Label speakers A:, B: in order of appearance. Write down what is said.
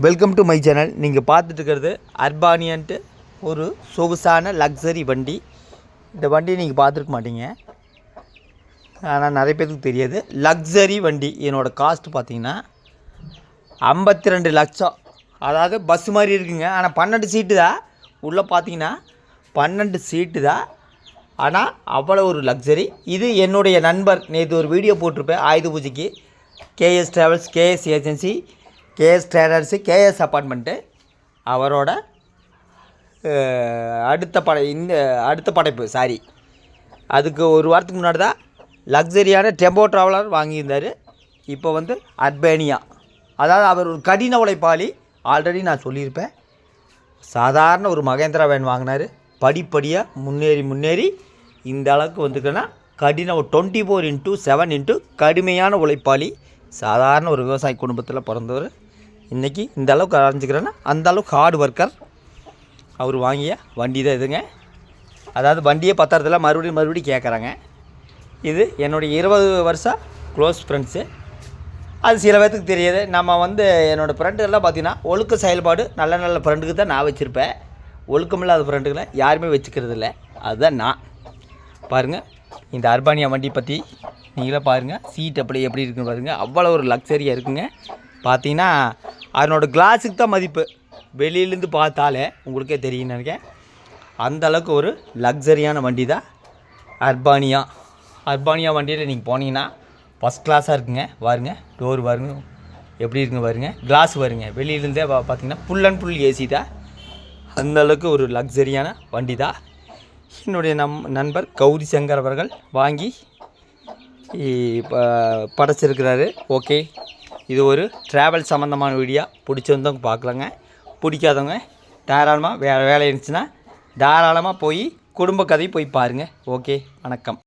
A: Welcome to my channel நீங்கள் பார்த்துட்டுருக்கிறது அர்பானியன்ட்டு ஒரு சொகுசான லக்ஸரி வண்டி. இந்த வண்டியை நீங்கள் பார்த்துருக்க மாட்டீங்க. ஆனால் நிறைய பேருக்கு தெரியாது. லக்ஸரி வண்டி. என்னோடய காஸ்ட் பார்த்தீங்கன்னா ஐம்பத்தி ரெண்டு லட்சம். அதாவது பஸ் மாதிரி இருக்குங்க. ஆனால் பன்னெண்டு சீட்டு தான். உள்ளே பார்த்தீங்கன்னா பன்னெண்டு சீட்டு தான். ஆனால் அவ்வளோ ஒரு லக்ஸரி இது என்னுடைய நண்பர். நேற்று ஒரு வீடியோ போட்டிருப்பேன். ஆயுத பூஜைக்கு. KS travels KS agency KS traders KS apartment அவரோட அடுத்த படை இந்த அடுத்த படைப்பு சாரி. அதுக்கு ஒரு வாரத்துக்கு முன்னாடி தான் லக்ஸரியான டெம்போ ட்ராவலர் வாங்கியிருந்தார். இப்போ வந்து அர்பேனியா. அதாவது அவர் ஒரு கடின உழைப்பாளி. ஆல்ரெடி நான் சொல்லியிருப்பேன். சாதாரண ஒரு மகேந்திரா வேன் வாங்கினார். படிப்படியாக முன்னேறி முன்னேறி இந்த அளவுக்கு வந்துக்குன்னா கடின ஒரு twenty four into seven into கடுமையான உழைப்பாளி. சாதாரண ஒரு விவசாய குடும்பத்தில் பிறந்தவர். இன்றைக்கி இந்த அளவுக்கு அரைஞ்சிக்கிறேன்னா அந்த அளவுக்கு ஹார்ட் ஒர்க்கர் அவர் வாங்கிய வண்டி தான் இதுங்க. அதாவது வண்டியே பத்திரத்துல மறுபடியும் மறுபடியும் கேட்குறாங்க இது என்னுடைய இருபது வருஷம் க்ளோஸ் ஃப்ரெண்ட்ஸு அது சில பேர்த்துக்கு தெரியாது. நம்ம வந்து என்னோடய ஃப்ரெண்டுகள்லாம் பார்த்தீங்கன்னா ஒழுக்க செயல்பாடு நல்ல நல்ல ஃப்ரெண்டுக்கு தான் நான் வச்சுருப்பேன். ஒழுக்கமில்லாத ஃப்ரெண்டுகளை யாருமே வச்சுக்கிறது இல்லை. அதுதான் நான். பாருங்கள் இந்த அர்பானியா வண்டி பற்றி நீங்களே பாருங்கள் சீட் அப்படி எப்படி இருக்குன்னு பாருங்கள் அவ்வளோ ஒரு லக்ஸரியாக இருக்குங்க. பார்த்தீங்கன்னா அதனோட கிளாஸுக்கு தான் மதிப்பு. வெளியிலேருந்து பார்த்தாலே உங்களுக்கே தெரியும்னு நினைக்கிறேன். அந்த அளவுக்கு ஒரு லக்ஸரியான வண்டி தான் அர்பானியா. அர்பானியா வண்டியில் நீங்கள் போனீங்கன்னா ஃபஸ்ட் கிளாஸாக இருக்குங்க. பாருங்க டோர் பாருங்க எப்படி இருக்குங்க பாருங்க. கிளாஸ் வருங்க. வெளியிலேருந்தே பா பார்த்தீங்கன்னா ஃபுல் அண்ட் ஃபுல் ஏசி தான். அந்தளவுக்கு ஒரு லக்ஸரியான வண்டி தான். என்னுடைய நம் நண்பர் கௌரி சங்கர் அவர்கள் வாங்கி ப- படைச்சிருக்கிறாரு. ஓகே இது ஒரு ட்ராவல் சம்மந்தமான வீடியோ பிடிச்சிருந்தவங்க பார்க்கலாங்க. பிடிக்காதவங்க தாராளமாக வேறு வேலை இருந்துச்சுன்னா தாராளமாக போய் குடும்ப கதை போய் பாருங்கள் ஓகே வணக்கம்.